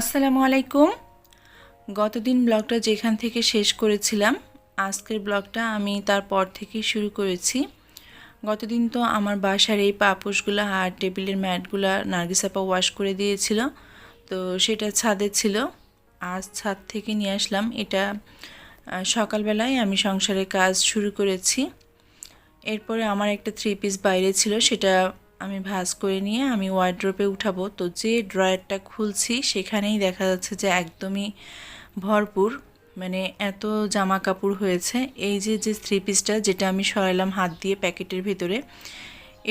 আসসালামু আলাইকুম। গতদিন ব্লগটা যেখান থেকে শেষ করেছিলাম, আজকের ব্লগটা আমি তারপর থেকেই শুরু করেছি। গতদিন তো আমার বাসার এই পাপোশগুলো আর টেবিলের ম্যাটগুলো নার্গিসাপা ওয়াশ করে দিয়েছিল, তো সেটা ছাদে ছিল। আজ ছাদ থেকে নিয়ে আসলাম। এটা সকালবেলায় আমি সংসারের কাজ শুরু করেছি। এরপরে আমার একটা থ্রি পিস বাইরে ছিল, সেটা আমি ভাঁজ করে নিয়ে আমি ওয়ার্ড্রোপে উঠাবো। তো যে ড্রয়ারটা খুলছি, সেখানেই দেখা যাচ্ছে যে একদমই ভরপুর। মানে এত জামা কাপড় হয়েছে। এই যে যে থ্রি পিসটা যেটা আমি সরালাম হাত দিয়ে প্যাকেটের ভিতরে,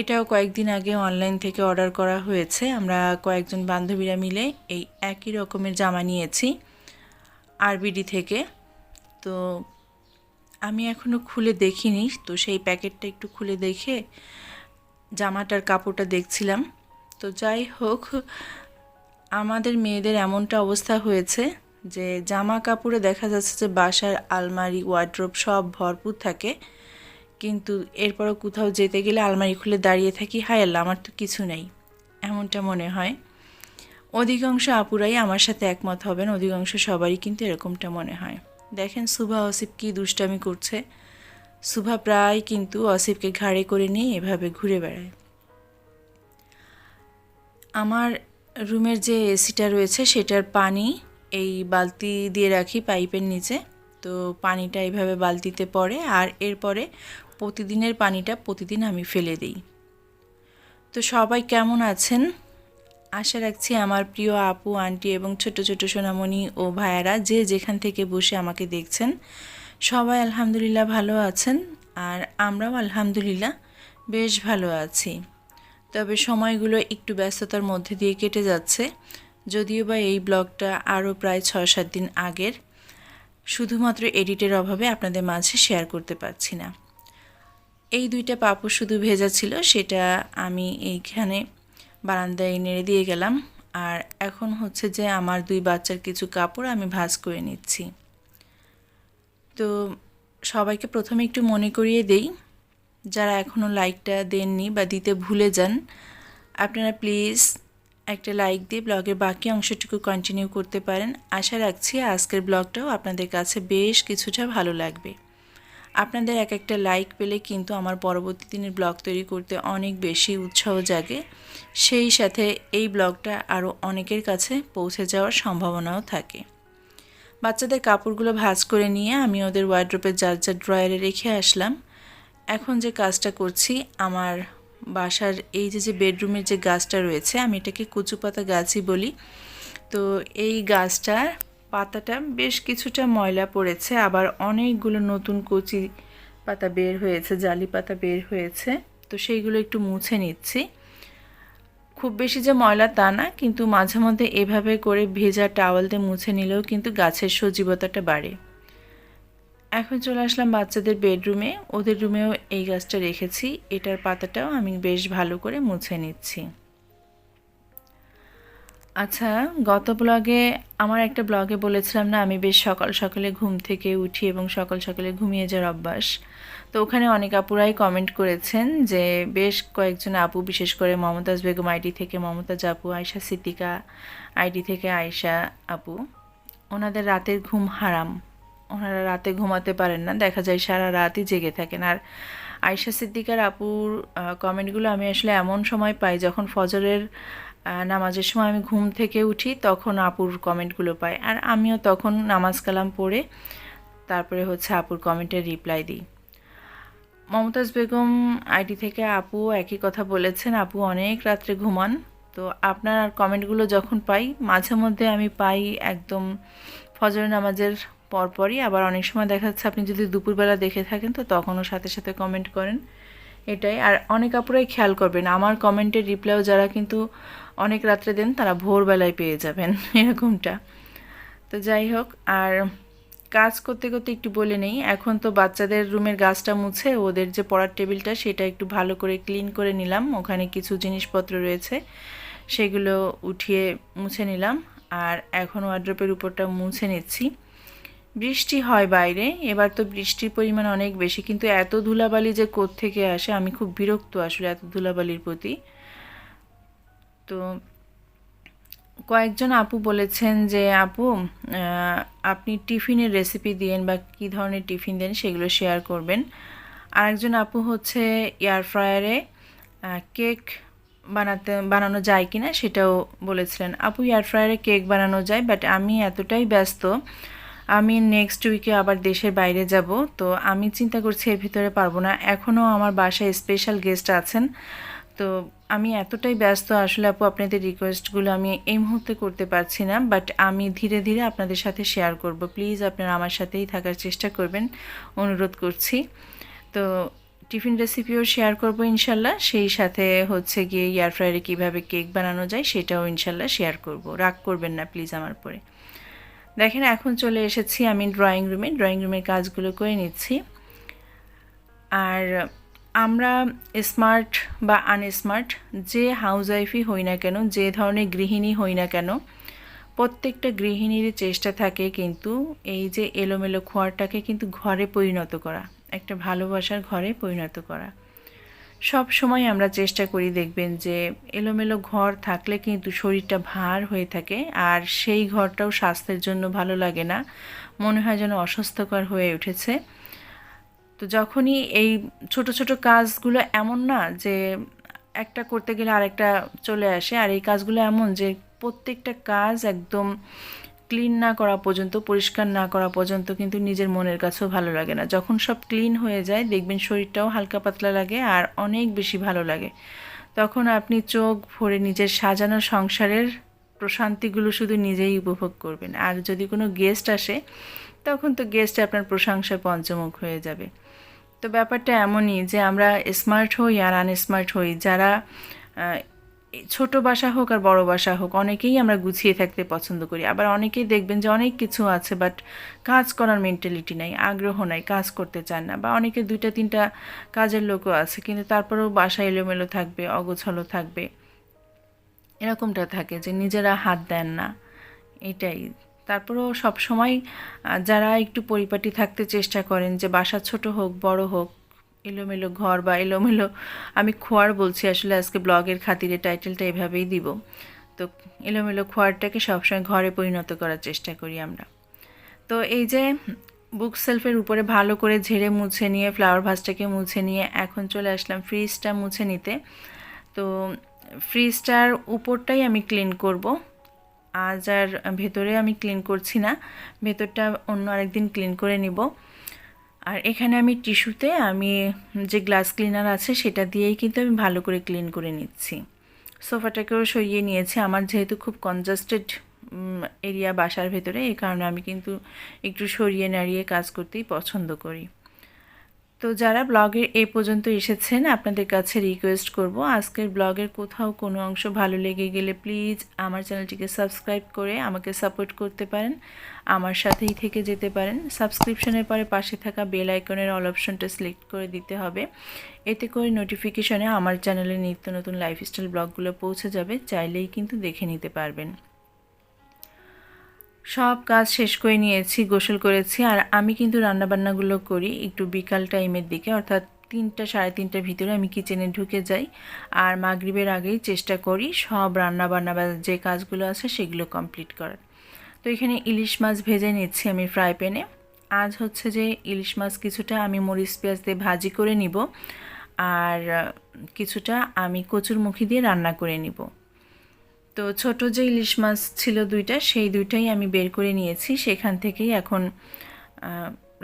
এটাও কয়েকদিন আগে অনলাইন থেকে অর্ডার করা হয়েছে। আমরা কয়েকজন বান্ধবীরা মিলে এই একই রকমের জামা নিয়েছি আরবিডি থেকে। তো আমি এখনও খুলে দেখিনি। তো সেই প্যাকেটটা একটু খুলে দেখে জামাটার কাপড়টা দেখছিলাম। তো যাই হোক, আমাদের মেয়েদের এমনটা অবস্থা হয়েছে যে জামা কাপড়ে দেখা যাচ্ছে যে বাসার আলমারি ওয়ার্ড্রোব সব ভরপুর থাকে। কিন্তু এরপরও কোথাও যেতে গেলে আলমারি খুলে দাঁড়িয়ে থাকি, হায় আল্লাহ, আমার তো কিছু নেই। এমনটা মনে হয়। অধিকাংশ আপুরাই আমার সাথে একমত হবেন, অধিকাংশ সবারই কিন্তু এরকমটা মনে হয়। দেখেন সুভা, অসিফ কী দুষ্টামি করছে। সুভা প্রায় কিন্তু অসিফকে ঘাড়ে করে নিয়ে এভাবে ঘুরে বেড়ায়। আমার রুমের যে এসিটা রয়েছে, সেটার পানি এই বালতি দিয়ে রাখি পাইপের নিচে। তো পানিটা এইভাবে বালতিতে পড়ে আর এরপরে প্রতিদিনের পানিটা প্রতিদিন আমি ফেলে দিই। তো সবাই কেমন আছেন? আশা রাখছি আমার প্রিয় আপু, আন্টি এবং ছোট ছোট সোনামণি ও ভাইয়ারা যে যেখান থেকে বসে আমাকে দেখছেন সবাই আলহামদুলিল্লাহ ভালো আছেন আর আমরাও আলহামদুলিল্লাহ বেশ ভালো আছি। তবে সময়গুলো একটু ব্যস্ততার মধ্যে দিয়ে কেটে যাচ্ছে। যদিও বা এই ব্লগটা আরও প্রায় ছয় সাত দিন আগের, শুধুমাত্র এডিটের অভাবে আপনাদের মাঝে শেয়ার করতে পারছি না। এই দুইটা পাপড় শুধু ভেজা ছিল, সেটা আমি এইখানে বারান্দায় নেড়ে দিয়ে গেলাম। আর এখন হচ্ছে যে আমার দুই বাচ্চার কিছু কাপড় আমি ভাঁজ করে নিচ্ছি। তো সবাইকে প্রথমে একটু মনে করিয়ে দেই, যারা এখনও লাইকটা দেননি বা দিতে ভুলে যান, আপনারা প্লিজ একটা লাইক দিয়ে ব্লগের বাকি অংশটুকু কন্টিনিউ করতে পারেন। আশা রাখছি আজকের ব্লগটাও আপনাদের কাছে বেশ কিছুটা ভালো লাগবে। আপনাদের এক একটা লাইক পেলে কিন্তু আমার পরবর্তী দিনের ব্লগ তৈরি করতে অনেক বেশি উৎসাহ জাগে। সেই সাথে এই ব্লগটা আরও অনেকের কাছে পৌঁছে যাওয়ার সম্ভাবনাও থাকে। বাচ্চাদের কাপড়গুলো ভাঁজ করে নিয়ে আমি ওদের ওয়ার্ড্রোপের যার যার ড্রয়ারে রেখে আসলাম। এখন যে কাজটা করছি, আমার বাসার এই যে যে বেডরুমের যে গাছটা রয়েছে, আমি এটাকে কচু পাতা গাছই বলি। তো এই গাছটার পাতাটা বেশ কিছুটা ময়লা পড়েছে, আবার অনেকগুলো নতুন কচি পাতা বের হয়েছে, জালি পাতা বের হয়েছে। তো সেইগুলো একটু মুছে নিচ্ছি। খুব বেশি যে ময়লা তা না, কিন্তু মাঝে মধ্যে এভাবে করে ভেজা টাওয়াল দিয়ে মুছে নিলেও কিন্তু গাছের সজীবতাটা বাড়ে। এখন চলে আসলাম বাচ্চাদের বেডরুমে ওদের রুমেও এই গাছটা রেখেছি। এটার পাতাটাও আমি বেশ ভালো করে মুছে নিচ্ছি। আচ্ছা গত ব্লগে আমার একটা ব্লগে বলেছিলাম না, আমি বেশ সকাল সকালে ঘুম থেকে উঠি এবং সকাল সকালে ঘুমিয়ে যাওয়ার অভ্যাস। তো ওখানে অনেক আপুরাই কমেন্ট করেছেন যে, বেশ কয়েকজন আপু, বিশেষ করে মমতাজ বেগম আইডি থেকে মমতাজ আপু, আয়শা সিদ্দিকা আইডি থেকে আয়শা আপু, ওনাদের রাতের ঘুম হারাম। ওনারা রাতে ঘুমাতে পারেন না, দেখা যায় সারা রাতই জেগে থাকেন। আর আয়শা সিদ্দিকার আপুর কমেন্টগুলো আমি আসলে এমন সময় পাই যখন ফজরের নামাজের সময় আমি ঘুম থেকে উঠি, তখন আপুর কমেন্টগুলো পাই। আর আমিও তখন নামাজ কালাম পড়ে তারপরে হচ্ছে আপুর কমেন্টের রিপ্লাই দিই। মমতাজ বেগম আইডি থেকে আপু একই কথা বলেছেন, আপু অনেক রাত্রে ঘুমান। তো আপনার কমেন্টগুলো যখন পাই, মাঝে মধ্যে আমি পাই একদম ফজর নামাজের পরপরই। আবার অনেক সময় দেখা যাচ্ছে আপনি যদি দুপুরবেলা দেখে থাকেন, তো তখনও সাথে সাথে কমেন্ট করেন। এটাই। আর অনেক আপুরাই খেয়াল করবেন, আমার কমেন্টের রিপ্লাইও যারা কিন্তু অনেক রাত্রে দেন, তারা ভোরবেলায় পেয়ে যাবেন এরকমটা। তো যাই হোক, আর কাজ করতে করতে একটু বলে নেই, এখন তো বাচ্চাদের রুমের গাছটা মুছে, ওদের যে পড়ার টেবিলটা, সেটা একটু ভালো করে ক্লিন করে নিলাম, ওখানে কিছু জিনিসপত্র রয়েছে, সেগুলো উঠিয়ে মুছে নিলাম, আর এখন ওয়ার্ড্রপের উপরটা মুছে নিচ্ছি। বৃষ্টি হয় বাইরে, এবার তো বৃষ্টির পরিমাণ অনেক বেশি, কিন্তু এত ধুলাবালি যে থেকে আসে, আমি খুব বিরক্ত আসলে এত ধুলাবালির প্রতি। তো কয়েকজন আপু বলেছেন যে, আপু আপনি টিফিনের রেসিপি দিয়েন বা কী ধরনের টিফিন দেন সেগুলো শেয়ার করবেন। আরেকজন আপু হচ্ছে এয়ার ফ্রায়ারে কেক বানাতে, বানানো যায় কি না সেটাও বলেছিলেন। আপু এয়ার ফ্রায়ারে কেক বানানো যায় বাট আমি এতটাই ব্যস্ত আমি নেক্সট উইকে আবার দেশের বাইরে যাব। তো আমি চিন্তা করছি এর ভিতরে পারব না। এখনও আমার বাসায় স্পেশাল গেস্ট আছেন। তো আমি এতটাই ব্যস্ত আসলে আপু, আপনাদের রিকোয়েস্টগুলো আমি এই মুহূর্তে করতে পারছি না। বাট আমি ধীরে ধীরে আপনাদের সাথে শেয়ার করব। প্লিজ আপনারা আমার সাথেই থাকার চেষ্টা করবেন। অনুরোধ করছি। তো টিফিন রেসিপিও শেয়ার করব ইনশাল্লাহ। সেই সাথে হচ্ছে গিয়ে এয়ার ফ্রায়ারে কীভাবে কেক বানানো যায়, সেটাও ইনশাল্লাহ শেয়ার করব। রাগ করবেন না প্লিজ আমার পরে দেখেন, এখন চলে এসেছি আমি ড্রয়িং রুমে ড্রয়িং রুমের কাজগুলো করে নিচ্ছি। আর আমরা স্মার্ট বা আনস্মার্ট যে হাউস ওয়াইফই হই না কেন, যে ধরনের গৃহিণী হই না কেন, প্রত্যেকটা গৃহিণীর চেষ্টা থাকে কিন্তু এই যে এলোমেলো খোয়ারটাকে কিন্তু ঘরে পরিণত করা, একটা ভালোবাসার ঘরে পরিণত করা। সব সময় আমরা চেষ্টা করি দেখবেন যে এলোমেলো ঘর থাকলে কিন্তু শরীরটা ভার হয়ে থাকে আর সেই ঘরটাও স্বাস্থ্যের জন্য ভালো লাগে না। মনে হয় যেন অস্বাস্থ্যকর হয়ে উঠেছে। তো যখনই এই ছোট ছোট কাজগুলো এমন না যে একটা করতে গেলে আরেকটা চলে আসে, আর এই কাজগুলো এমন যে প্রত্যেকটা কাজ একদম ক্লিন না করা পর্যন্ত, পরিষ্কার না করা পর্যন্ত কিন্তু নিজের মনের কাছেও ভালো লাগে না। যখন সব ক্লিন হয়ে যায়, দেখবেন শরীরটাও হালকা পাতলা লাগে আর অনেক বেশি ভালো লাগে। তখন আপনি চোখ ভরে নিজের সাজানো সংসারের প্রশান্তিগুলো শুধু নিজেই উপভোগ করবেন। আর যদি কোনো গেস্ট আসে, তখন তো গেস্ট আপনার প্রশংসায় পঞ্চমুখ হয়ে যাবে। তো ব্যাপারটা এমনই যে আমরা স্মার্ট হই আর আনস্মার্ট হই। যারা ছোট বাসা হোক আর বড় বাসা হোক, অনেকেই আমরা গুছিয়ে থাকতে পছন্দ করি। আবার অনেকেই দেখবেন যে অনেক কিছু আছে বাট কাজ করার মেন্টালিটি নাই, আগ্রহ নাই, কাজ করতে চান না। বা অনেকে দুইটা, তিনটা কাজের লোকও আছে, কিন্তু তারপরেও বাসা এলোমেলো থাকবে, অগোছালো থাকবে। এরকমটা থাকে যে নিজেরা হাত দেন না, এটাই। তারপরেও সবসময় যারা একটু পরিপাটি থাকতে চেষ্টা করেন যে বাসা ছোট হোক, বড় হোক এলোমেলো ঘর বা এলোমেলো, আমি খোয়ার বলছি আসলে আজকে ব্লগের খাতিরে টাইটেলটা এভাবেই দিব। তো এলোমেলো খোয়ারটাকে সবসময় ঘরে পরিণত করার চেষ্টা করি আমরা। তো এই যে বুক সেলফের উপরে ভালো করে ঝেড়ে মুছে নিয়ে ফ্লাওয়ার ভাসটাকে মুছে নিয়ে এখন চলে আসলাম ফ্রিজটা মুছে নিতে। তো ফ্রিজটার উপরটাই আমি ক্লিন করব। আজ আর ভেতরে আমি ক্লিন করছি না, ভেতরটা অন্য আরেকদিন ক্লিন করে নিব। আর এখানে আমি টিস্যুতে আমি যে গ্লাস ক্লিনার আছে সেটা দিয়েই কিন্তু আমি ভালো করে ক্লিন করে নিচ্ছি। সোফাটাকেও সরিয়ে নিয়েছি। আমার যেহেতু খুব কনজাস্টেড এরিয়া বাসার ভেতরে, এই কারণে আমি কিন্তু একটু সরিয়ে নাড়িয়ে কাজ করতেই পছন্দ করি। তো যারা ব্লগের এ পর্যন্ত এসেছেন, আপনাদের কাছে রিকোয়েস্ট করব, আজকের ব্লগের কোথাও কোনো অংশ ভালো লেগে গেলে প্লিজ আমার চ্যানেলটিকে সাবস্ক্রাইব করে আমাকে সাপোর্ট করতে পারেন। আমার সাথেই থেকে যেতে পারেন। সাবস্ক্রিপশনের পরে পাশে থাকা বেল আইকনের অল অপশনটা সিলেক্ট করে দিতে হবে। এতে করে নোটিফিকেশনে আমার চ্যানেলে নিত্য নতুন লাইফস্টাইল ব্লগগুলো পৌঁছে যাবে। চাইলেই কিন্তু দেখে নিতে পারবেন। সব কাজ শেষ করে নিয়েছি, গোসল করেছি, আর আমি কিন্তু রান্নাবান্নাগুলো করি একটু বিকাল টাইমের দিকে, অর্থাৎ তিনটা, সাড়ে তিনটার ভিতরে আমি কিচেনে ঢুকে যাই, আর মাগরিবের আগেই চেষ্টা করি সব রান্না বান্না বা যে কাজগুলো আছে সেগুলো কমপ্লিট করার। তো এখানে ইলিশ মাছ ভেজে নিচ্ছি আমি ফ্রাই প্যানে। আজ হচ্ছে যে ইলিশ মাছ কিছুটা আমি মরিচ, পেঁয়াজ দিয়ে ভাজি করে নিব, আর কিছুটা আমি কচুর মুখি দিয়ে রান্না করে নিব। তো ছোট যে ইলিশ মাছ ছিল দুইটা, সেই দুইটাই আমি বের করে নিয়েছি। সেখান থেকেই এখন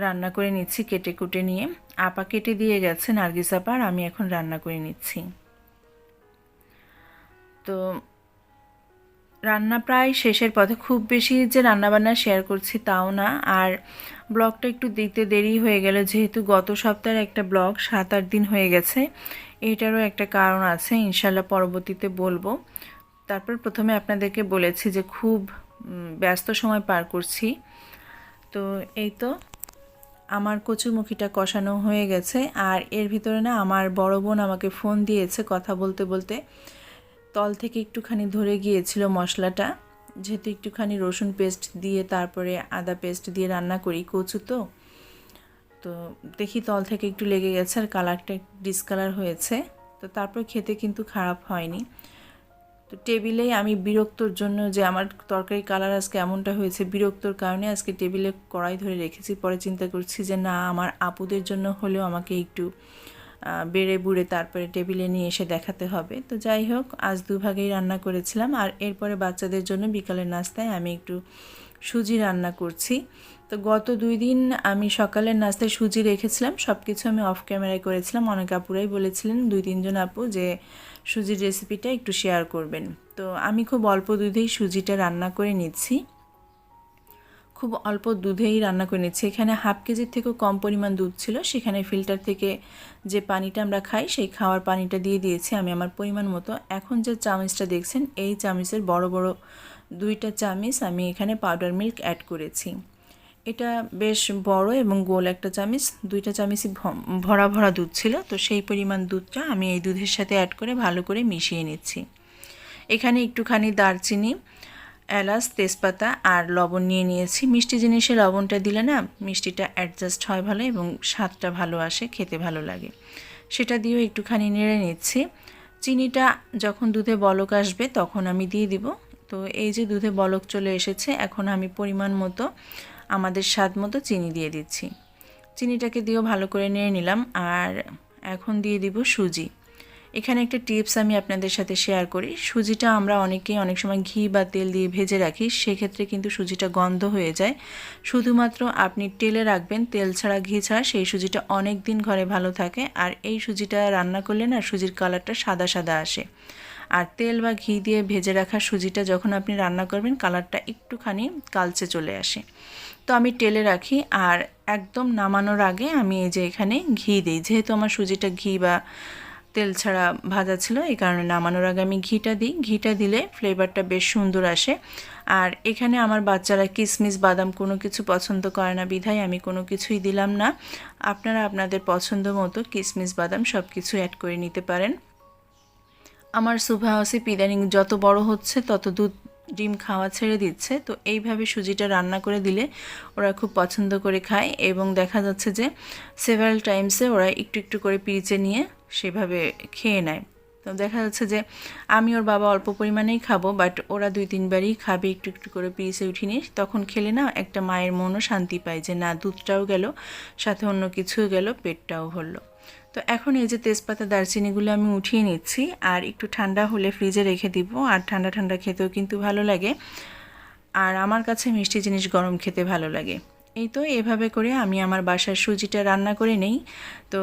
রান্না করে নিচ্ছি কেটে কুটে নিয়ে। আপা কেটে দিয়ে গেছে, নার্গিস আপা, আর আমি এখন রান্না করে নিচ্ছি। তো রান্না প্রায় শেষের পথে। খুব বেশি যে রান্নাবান্না শেয়ার করছি তাও না। আর ব্লগটা একটু দিতে দেরি হয়ে গেল, যেহেতু গত সপ্তাহের একটা ব্লগ, সাত আট দিন হয়ে গেছে। এটারও একটা কারণ আছে ইনশাল্লাহ পরবর্তীতে বলব। তারপর প্রথমে আপনাদেরকে বলেছি যে খুব ব্যস্ত সময় পার করছি। তো এই তো, আমার কচুরমুখিটা কষানো হয়ে গেছে আর এর ভিতরে না আমার বড় বোন আমাকে ফোন দিয়েছে কথা বলতে বলতে। তল থেকে একটুখানি ধরে গিয়েছিল মশলাটা, যেহেতু একটুখানি রসুন পেস্ট দিয়ে তারপরে আদা পেস্ট দিয়ে রান্না করি, কচু তো। তো দেখি তল থেকে একটু লেগে গেছে আর কালারটা ডিসকালার হয়েছে। তো তারপর খেতে কিন্তু খারাপ হয়নি। তো টেবিলেই আমি বিরক্তর জন্য যে আমার তরকারি কালার আজকে এমনটা হয়েছে, বিরক্তর কারণে আজকে টেবিলে কড়াই ধরে রেখেছি। পরে চিন্তা করছি যে না, আমার আপুদের জন্য হলেও আমাকে একটু বেড়ে বুড়ে তারপরে টেবিলে নিয়ে এসে দেখাতে হবে। তো যাই হোক, আজ দুভাগেই রান্না করেছিলাম। আর এরপরে বাচ্চাদের জন্য বিকালের নাস্তায় আমি একটু সুজি রান্না করছি। তো গত দুই দিন আমি সকালের নাস্তায় সুজি রেখেছিলাম সব কিছু আমি অফ ক্যামেরায় করেছিলাম। অনেক আপুরাই বলেছিলেন, দুই তিনজন আপু, যে সুজির রেসিপিটা একটু শেয়ার করবেন। তো আমি খুব অল্প দুধেই সুজিটা রান্না করে নিচ্ছি। খুব অল্প দুধেই রান্না করে নিচ্ছি। এখানে হাফ কেজির থেকেও কম পরিমাণ দুধ ছিল। সেখানে ফিল্টার থেকে যে পানিটা আমরা খাই, সেই খাওয়ার পানিটা দিয়ে দিয়েছি। আমি আমার পরিমাণ মতো। এখন যে চামচটা দেখছেন, এই চামচের বড় বড় দুইটা চামচ আমি এখানে পাউডার মিল্ক অ্যাড করেছি। এটা বেশ বড় এবং গোল একটা চামিচ। দুইটা চামচই ভরা ভরা দুধ ছিল, তো সেই পরিমাণ দুধটা আমি এই দুধের সাথে অ্যাড করে ভালো করে মিশিয়ে নিচ্ছি। এখানে একটুখানি দারচিনি, এলাচ, তেজপাতা আর লবণ নিয়ে নিয়েছি। মিষ্টি জিনিসে লবণটা দিলে না মিষ্টিটা অ্যাডজাস্ট হয় ভালো এবং স্বাদটা ভালো আসে, খেতে ভালো লাগে। সেটা দিয়েও একটুখানি নেড়ে নিচ্ছি। চিনিটা যখন দুধে বলক আসবে তখন আমি দিয়ে দিব। তো এই যে দুধে বলক চলে এসেছে, এখন আমি পরিমাণ মতো আমাদের স্বাদ মতো চিনি দিয়ে দিচ্ছি। চিনিটাকে দিয়েও ভালো করে নিয়ে নিলাম আর এখন দিয়ে দিব সুজি। এখানে একটা টিপস আমি আপনাদের সাথে শেয়ার করি। সুজিটা আমরা অনেকেই অনেক সময় ঘি বা তেল দিয়ে ভেজে রাখি, সেক্ষেত্রে কিন্তু সুজিটা গন্ধ হয়ে যায়। শুধুমাত্র আপনি তেলে রাখবেন, তেল ছাড়া ঘি ছাড়া সেই সুজিটা অনেক দিন ঘরে ভালো থাকে আর এই সুজিটা রান্না করলে না সুজির কালারটা সাদা সাদা আসে। আর তেল বা ঘি দিয়ে ভেজে রাখা সুজিটা যখন আপনি রান্না করবেন, কালারটা একটুখানি কালচে চলে আসে। তো আমি টেলে রাখি আর একদম নামানোর আগে আমি এই যে এখানে ঘি দিই। যেহেতু আমার সুজিটা ঘি বা তেল ছাড়া ভাজা ছিল, এই কারণে নামানোর আগে আমি ঘিটা দিই। ঘিটা দিলে ফ্লেভারটা বেশ সুন্দর আসে। আর এখানে আমার বাচ্চারা কিশমিশ বাদাম কোনো কিছু পছন্দ করে না, বিধায় আমি কোনো কিছুই দিলাম না। আপনারা আপনাদের পছন্দ মতো কিশমিশ বাদাম সব কিছু অ্যাড করে নিতে পারেন। আমার সুভা হাউসে পিদানিং যত বড় হচ্ছে, তত দুধ, ডিম খাওয়া ছেড়ে দিচ্ছে। তো এইভাবে সুজিটা রান্না করে দিলে ওরা খুব পছন্দ করে খায় এবং দেখা যাচ্ছে যে সেভারাল টাইমসে ওরা একটু একটু করে পিরিচে নিয়ে সেভাবে খেয়ে নেয়। তো দেখা যাচ্ছে যে আমি ওর বাবা অল্প পরিমাণেই খাব বাট ওরা দুই তিনবারই খাবে একটু একটু করে পিরিচে উঠিনি তখন খেলে না একটা মায়ের মনও শান্তি পায় যে না, দুধটাও গেল, সাথে অন্য কিছুও গেল, পেটটাও হলো তো এখন এই যে তেজপাতা, দারচিনিগুলো আমি উঠিয়ে নিচ্ছি, আর একটু ঠান্ডা হলে ফ্রিজে রেখে দিব, আর ঠান্ডা ঠান্ডা খেতেও কিন্তু ভালো লাগে। আর আমার কাছে মিষ্টি জিনিস গরম খেতে ভালো লাগে। এই তো এভাবে করে আমি আমার বাসার সুজিটা রান্না করে নেই। তো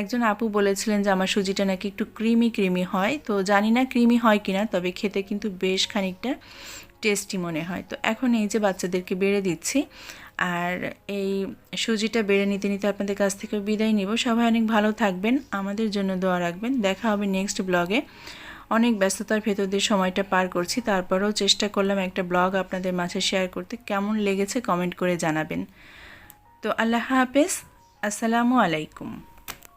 একজন আপু বলেছিলেন যে আমার সুজিটা নাকি একটু ক্রিমি ক্রিমি হয়। তো জানি না ক্রিমি হয় কিনা, তবে খেতে কিন্তু বেশ খানিকটা টেস্টি মনে হয়। তো এখন এই যে বাচ্চাদেরকে বেড়ে দিচ্ছি। আর এই সুজিটা বেড়ে নিতে নিতে আপনাদের কাছ থেকে বিদায় নিব। সবাই অনেক ভালো থাকবেন, আমাদের জন্য দোয়া রাখবেন। দেখা হবে নেক্সট ব্লগে অনেক ব্যস্ততার ভেতর দিয়ে সময়টা পার করছি, তারপরেও চেষ্টা করলাম একটা ব্লগ আপনাদের মাঝে শেয়ার করতে। কেমন লেগেছে কমেন্ট করে জানাবেন। তো আল্লাহ হাফেজ, আসসালামু আলাইকুম।